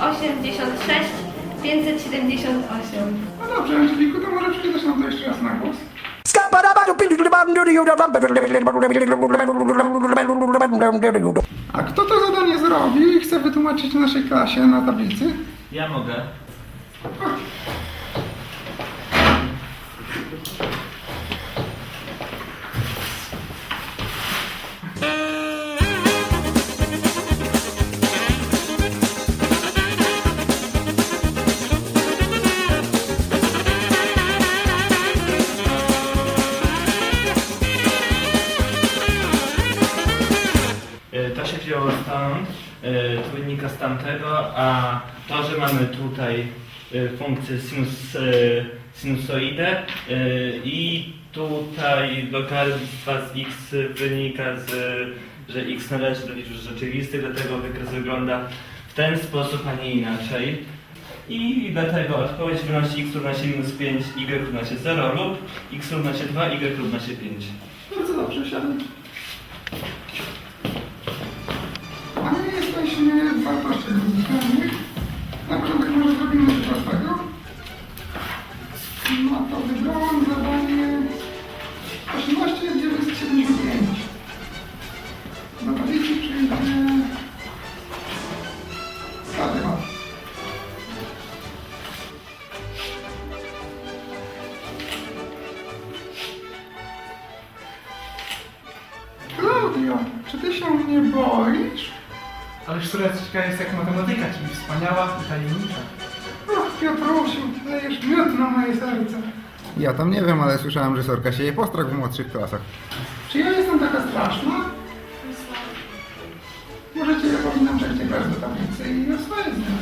86 578. No dobrze, Angeliku, to może przeczytasz nam to jeszcze raz na głos. A kto to zadanie zrobił i chce wytłumaczyć naszej klasie na tablicy? Ja mogę. To wynika z tamtego, a to, że mamy tutaj e, funkcję sinus, e, sinusoidę e, i tutaj logarytm z x wynika z, że x należy do liczb rzeczywistych, dlatego wykres wygląda w ten sposób, a nie inaczej. I dlatego odpowiedź wynosi x równa się minus 5, y równa się 0 lub x równa się 2, y równa się 5. Bardzo dobrze, siadaj. No to wybrałam zadanie 18975. Do tablicy przyjdzie... Każdy ma. Klaudio, czy ty się nie boisz? Ależ córeczka jest jak matematyka, czyli wspaniała i tajemnicza. Och, Piotrusiu, dajesz miód na moje serce. Ja tam nie wiem, ale słyszałem, że Sorka sieje postrach w młodszych klasach. Czy ja jestem taka straszna? Możecie, ja powinnam przejść grać do tablicy i z nią.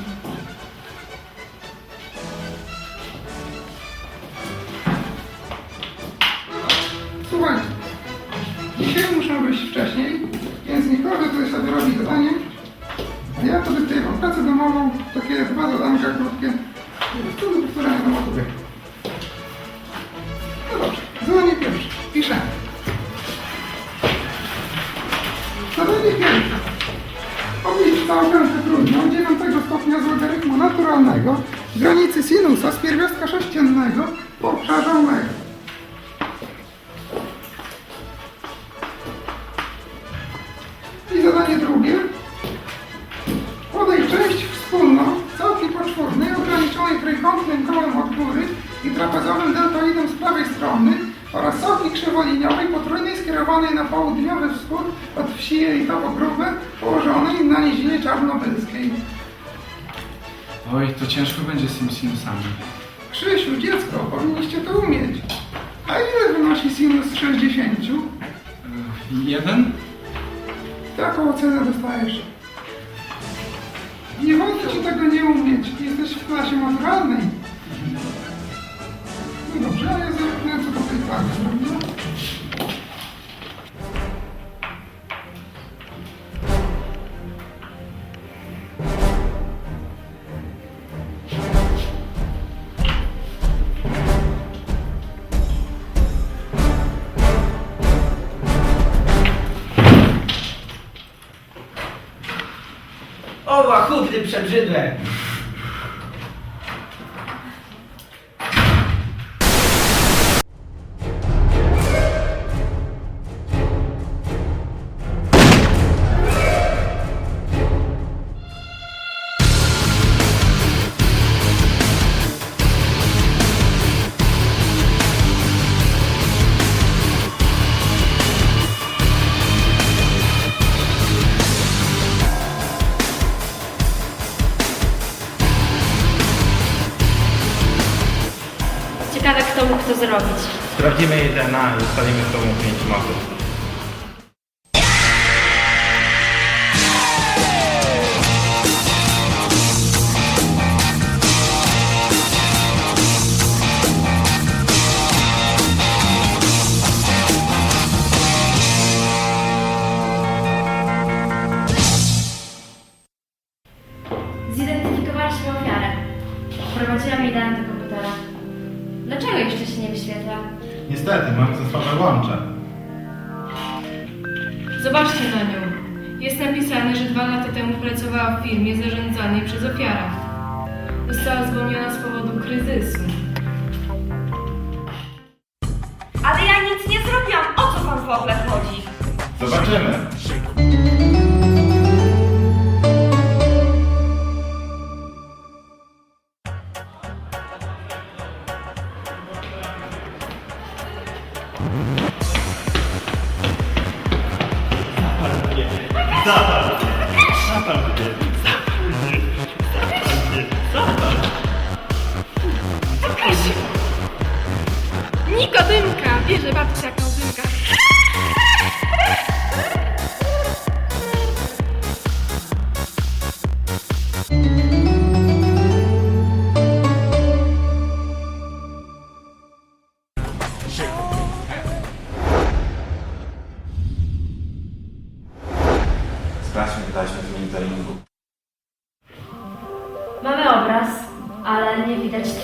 Słuchajcie, dzisiaj muszę wyjść wcześniej, więc niech każdy tutaj sobie robi zadanie. Ja to dyktuję wam pracę domową, takie dwa zadanka krótkie, No dobrze, zadanie pierwsze. Piszę. Zadanie pierwsze. Oblicz całą trudną 9 stopnia z logarytmu naturalnego granicy sinusa z pierwiastka sześciennego poobszarzowego. Krzywoliniowej potrójnej skierowanej na południowy wschód od wsi Jelitowo-Grube położonej na nizinie czarnobylskiej. Oj, to ciężko będzie z tym sinusami. Krzysiu, dziecko, powinniście to umieć. A ile wynosi sinus 60? Yy, Jeden? Taką ocenę dostajesz. Nie wolno ci tego nie umieć. Jesteś w klasie maturalnej. No dobrze, a ja zerknę co do tej klasy, prawda? O, łachudny przebrzydle! mógł to zrobić. Sprawdzimy jej DNA i ustalimy, kto mógł. Zidentyfikowaliśmy ofiarę. Wprowadziłam jej dane do komputera mu pięć mapy. niestety, mam ze słabe łącze. Zobaczcie na nią. Jest napisane, że dwa lata temu pracowała w firmie zarządzanej przez ofiarę. Została zwolniona z powodu kryzysu. Ale ja nic nie zrobiłam. O co wam w ogóle chodzi? Zobaczymy. Nikodymka! Bierze babcia jak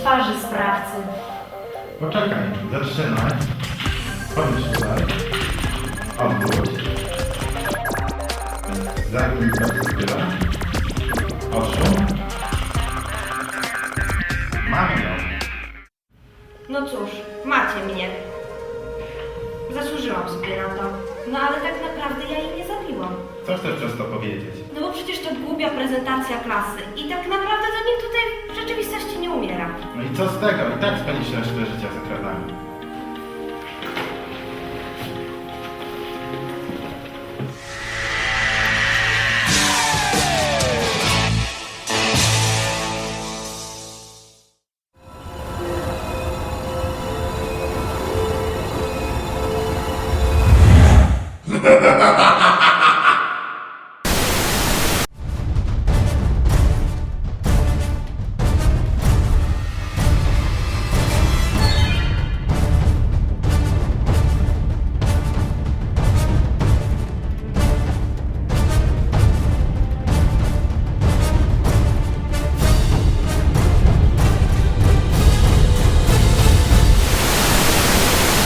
twarzy sprawcy. Poczekaj, zatrzymaj. Chodź tutaj. Odwróć. Zamknij perspektywę. Oczu. Mamy ją. No cóż, macie mnie. Zasłużyłam sobie na to. No ale tak naprawdę ja jej nie zabiłam. Co chcesz przez to powiedzieć? No bo przecież to głupia prezentacja klasy i tak naprawdę to nikt tutaj w rzeczywistości nie umiera. No i co z tego? I tak spędzisz resztę życia z ekranami. Ha ha ha ha!